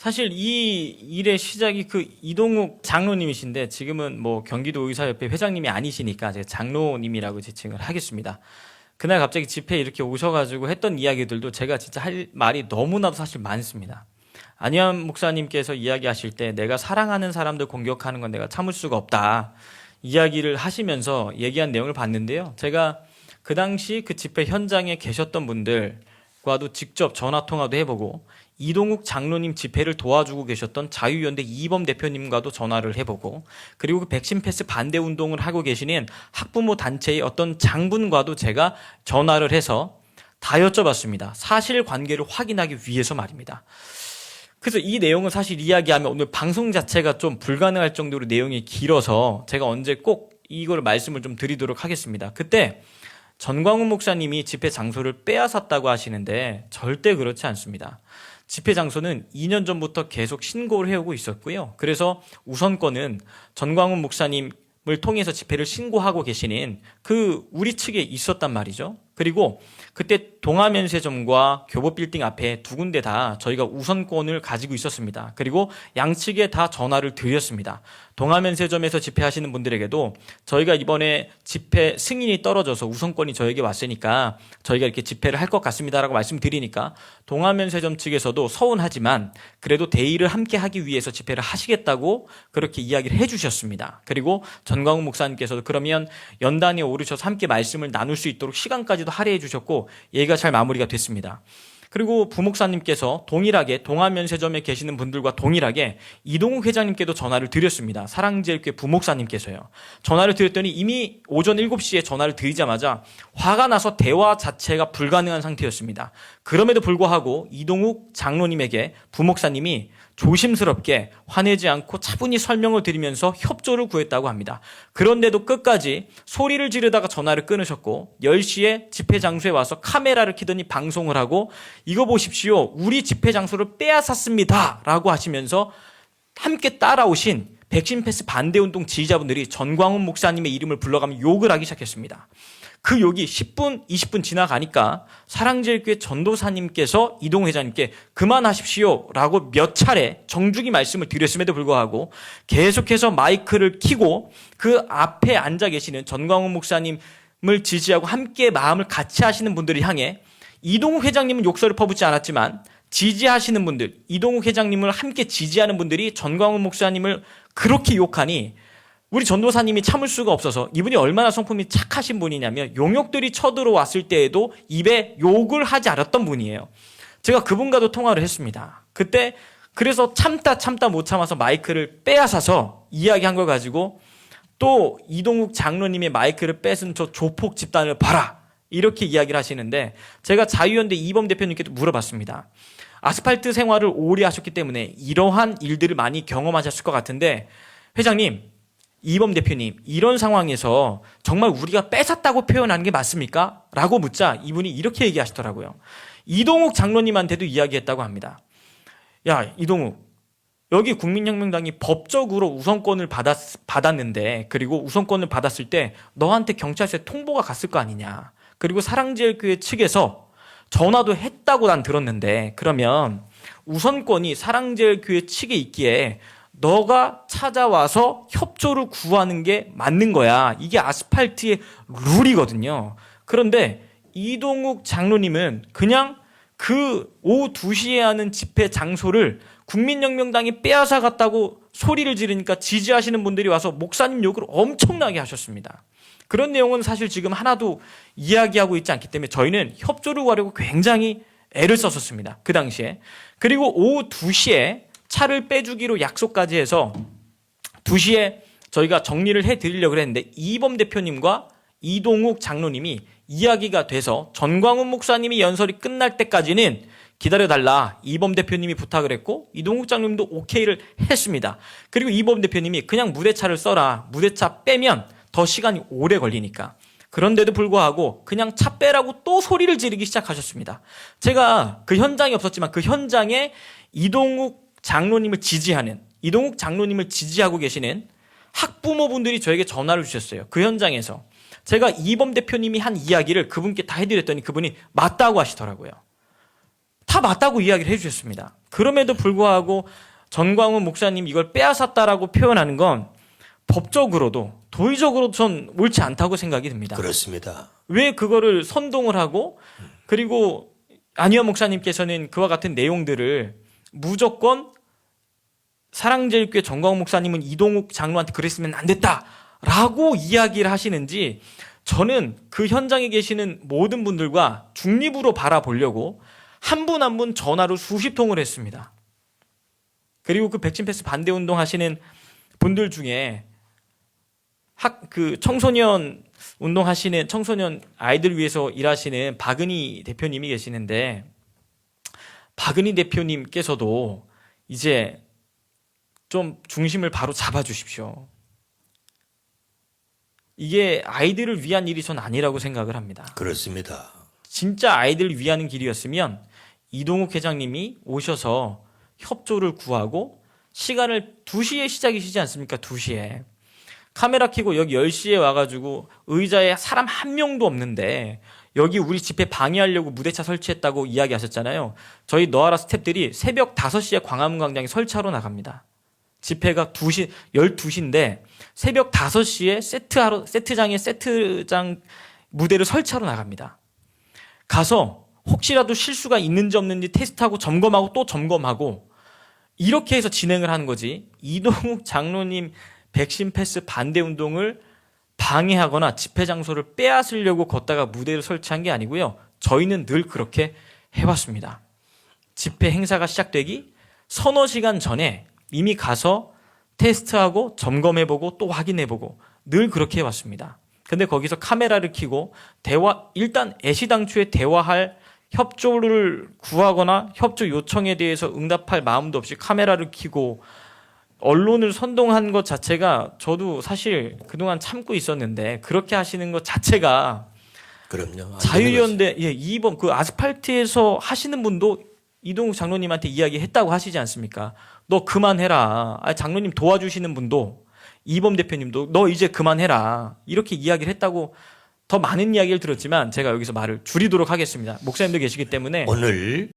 사실 이 일의 시작이 그 이동욱 장로님이신데 지금은 뭐 경기도 의사협회 회장님이 아니시니까 제가 장로님이라고 지칭을 하겠습니다. 그날 갑자기 집회에 이렇게 오셔가지고 했던 이야기들도 제가 진짜 할 말이 너무나도 사실 많습니다. 안희환 목사님께서 이야기하실 때 내가 사랑하는 사람들 공격하는 건 내가 참을 수가 없다. 이야기를 하시면서 얘기한 내용을 봤는데요. 제가 그 당시 그 집회 현장에 계셨던 분들 과도 직접 전화 통화도 해보고 이동욱 장로님 집회를 도와주고 계셨던 자유연대 이범 대표님과도 전화를 해보고 그리고 그 백신 패스 반대 운동을 하고 계시는 학부모 단체의 어떤 장분과도 제가 전화를 해서 다 여쭤봤습니다. 사실 관계를 확인하기 위해서 말입니다. 그래서 이 내용을 사실 이야기하면 오늘 방송 자체가 좀 불가능할 정도로 내용이 길어서 제가 언제 꼭 이걸 말씀을 좀 드리도록 하겠습니다. 그때 전광훈 목사님이 집회 장소를 빼앗았다고 하시는데 절대 그렇지 않습니다. 집회 장소는 2년 전부터 계속 신고를 해오고 있었고요. 그래서 우선권은 전광훈 목사님을 통해서 집회를 신고하고 계시는 그 우리 측에 있었단 말이죠. 그리고 그때 동아면세점과 교보빌딩 앞에 두 군데 다 저희가 우선권을 가지고 있었습니다. 그리고 양측에 다 전화를 드렸습니다. 동아면세점에서 집회하시는 분들에게도 저희가 이번에 집회 승인이 떨어져서 우선권이 저에게 왔으니까 저희가 이렇게 집회를 할 것 같습니다라고 말씀드리니까 동아면세점 측에서도 서운하지만 그래도 대의를 함께 하기 위해서 집회를 하시겠다고 그렇게 이야기를 해주셨습니다. 그리고 전광훈 목사님께서도 그러면 연단에 오르셔서 함께 말씀을 나눌 수 있도록 시간까지도 할애해 주셨고 얘기가 잘 마무리가 됐습니다. 그리고 부목사님께서 동일하게 동아면세점에 계시는 분들과 동일하게 이동욱 회장님께도 전화를 드렸습니다. 사랑제일교회 부목사님께서요. 전화를 드렸더니 이미 오전 7시에 전화를 드리자마자 화가 나서 대화 자체가 불가능한 상태였습니다. 그럼에도 불구하고 이동욱 장로님에게 부목사님이 조심스럽게 화내지 않고 차분히 설명을 드리면서 협조를 구했다고 합니다. 그런데도 끝까지 소리를 지르다가 전화를 끊으셨고 10시에 집회 장소에 와서 카메라를 켜더니 방송을 하고 이거 보십시오. 우리 집회 장소를 빼앗았습니다. 라고 하시면서 함께 따라오신 백신 패스 반대 운동 지지자분들이 전광훈 목사님의 이름을 불러가며 욕을 하기 시작했습니다. 그 욕이 10분, 20분 지나가니까 사랑제일교회 전도사님께서 이동 회장님께 그만하십시오 라고 몇 차례 정중히 말씀을 드렸음에도 불구하고 계속해서 마이크를 키고 그 앞에 앉아 계시는 전광훈 목사님을 지지하고 함께 마음을 같이 하시는 분들을 향해 이동욱 회장님은 욕설을 퍼붓지 않았지만 지지하시는 분들, 이동욱 회장님을 함께 지지하는 분들이 전광훈 목사님을 그렇게 욕하니 우리 전도사님이 참을 수가 없어서 이분이 얼마나 성품이 착하신 분이냐면 용역들이 쳐들어왔을 때에도 입에 욕을 하지 않았던 분이에요. 제가 그분과도 통화를 했습니다. 그때 그래서 참다 참다 못 참아서 마이크를 빼앗아서 이야기한 걸 가지고 또 이동욱 장로님의 마이크를 뺏은 저 조폭 집단을 봐라. 이렇게 이야기를 하시는데 제가 자유연대 이범 대표님께도 물어봤습니다. 아스팔트 생활을 오래 하셨기 때문에 이러한 일들을 많이 경험하셨을 것 같은데 회장님 이범 대표님, 이런 상황에서 정말 우리가 뺏었다고 표현하는 게 맞습니까? 라고 묻자 이분이 이렇게 얘기하시더라고요. 이동욱 장로님한테도 이야기했다고 합니다. 야, 이동욱. 여기 국민혁명당이 법적으로 우선권을 받았, 받았는데, 그리고 우선권을 받았을 때 너한테 경찰서에 통보가 갔을 거 아니냐. 그리고 사랑제일교회 측에서 전화도 했다고 난 들었는데, 그러면 우선권이 사랑제일교회 측에 있기에 너가 찾아와서 협조를 구하는 게 맞는 거야. 이게 아스팔트의 룰이거든요. 그런데 이동욱 장로님은 그냥 그 오후 2시에 하는 집회 장소를 국민혁명당이 빼앗아 갔다고 소리를 지르니까 지지하시는 분들이 와서 목사님 욕을 엄청나게 하셨습니다. 그런 내용은 사실 지금 하나도 이야기하고 있지 않기 때문에 저희는 협조를 구하려고 굉장히 애를 썼었습니다. 그 당시에. 그리고 오후 2시에 차를 빼주기로 약속까지 해서 2시에 저희가 정리를 해드리려고 했는데 이범 대표님과 이동욱 장로님이 이야기가 돼서 전광훈 목사님이 연설이 끝날 때까지는 기다려달라 이범 대표님이 부탁을 했고 이동욱 장로님도 오케이를 했습니다. 그리고 이범 대표님이 그냥 무대차를 써라 무대차 빼면 더 시간이 오래 걸리니까 그런데도 불구하고 그냥 차 빼라고 또 소리를 지르기 시작하셨습니다. 제가 그 현장에 없었지만 그 현장에 이동욱 장로님을 지지하는 이동욱 장로님을 지지하고 계시는 학부모분들이 저에게 전화를 주셨어요. 그 현장에서 제가 이범 대표님이 한 이야기를 그분께 다 해드렸더니 그분이 맞다고 하시더라고요. 다 맞다고 이야기를 해주셨습니다. 그럼에도 불구하고 전광훈 목사님 이걸 빼앗았다라고 표현하는 건 법적으로도 도의적으로도 전 옳지 않다고 생각이 듭니다. 그렇습니다. 왜 그거를 선동을 하고 그리고 안희연 목사님께서는 그와 같은 내용들을 무조건 사랑제일교회 정광훈 목사님은 이동욱 장로한테 그랬으면 안 됐다라고 이야기를 하시는지 저는 그 현장에 계시는 모든 분들과 중립으로 바라보려고 한 분 한 분 전화로 수십 통을 했습니다. 그리고 그 백신 패스 반대 운동 하시는 분들 중에 학 그 청소년 운동하시는 청소년 아이들 위해서 일하시는 박은희 대표님이 계시는데 박은희 대표님께서도 이제 좀 중심을 바로 잡아 주십시오. 이게 아이들을 위한 일이 전 아니라고 생각을 합니다. 그렇습니다. 진짜 아이들을 위하는 길이었으면 이동욱 회장님이 오셔서 협조를 구하고 시간을 2시에 시작이시지 않습니까? 2시에. 카메라 켜고 여기 10시에 와가지고 의자에 사람 한 명도 없는데 여기 우리 집회 방해하려고 무대차 설치했다고 이야기하셨잖아요. 저희 너하라 스탭들이 새벽 5시에 광화문 광장에 설치하러 나갑니다. 집회가 2시, 12시인데 새벽 5시에 세트하러, 세트장에 세트장 무대를 설치하러 나갑니다. 가서 혹시라도 실수가 있는지 없는지 테스트하고 점검하고 또 점검하고 이렇게 해서 진행을 하는 거지. 이동욱 장로님 백신 패스 반대 운동을 방해하거나 집회 장소를 빼앗으려고 걷다가 무대를 설치한 게 아니고요. 저희는 늘 그렇게 해왔습니다. 집회 행사가 시작되기 서너 시간 전에 이미 가서 테스트하고 점검해보고 또 확인해보고 늘 그렇게 해왔습니다. 근데 거기서 카메라를 켜고 대화 일단 애시당초에 대화할 협조를 구하거나 협조 요청에 대해서 응답할 마음도 없이 카메라를 켜고 언론을 선동한 것 자체가 저도 사실 그동안 참고 있었는데 그렇게 하시는 것 자체가 그럼요. 안 자유연대 예, 2번 그 아스팔트에서 하시는 분도 이동욱 장로님한테 이야기했다고 하시지 않습니까? 너 그만해라. 아, 장로님 도와주시는 분도 이범 대표님도 너 이제 그만해라. 이렇게 이야기를 했다고 더 많은 이야기를 들었지만 제가 여기서 말을 줄이도록 하겠습니다. 목사님도 계시기 때문에 오늘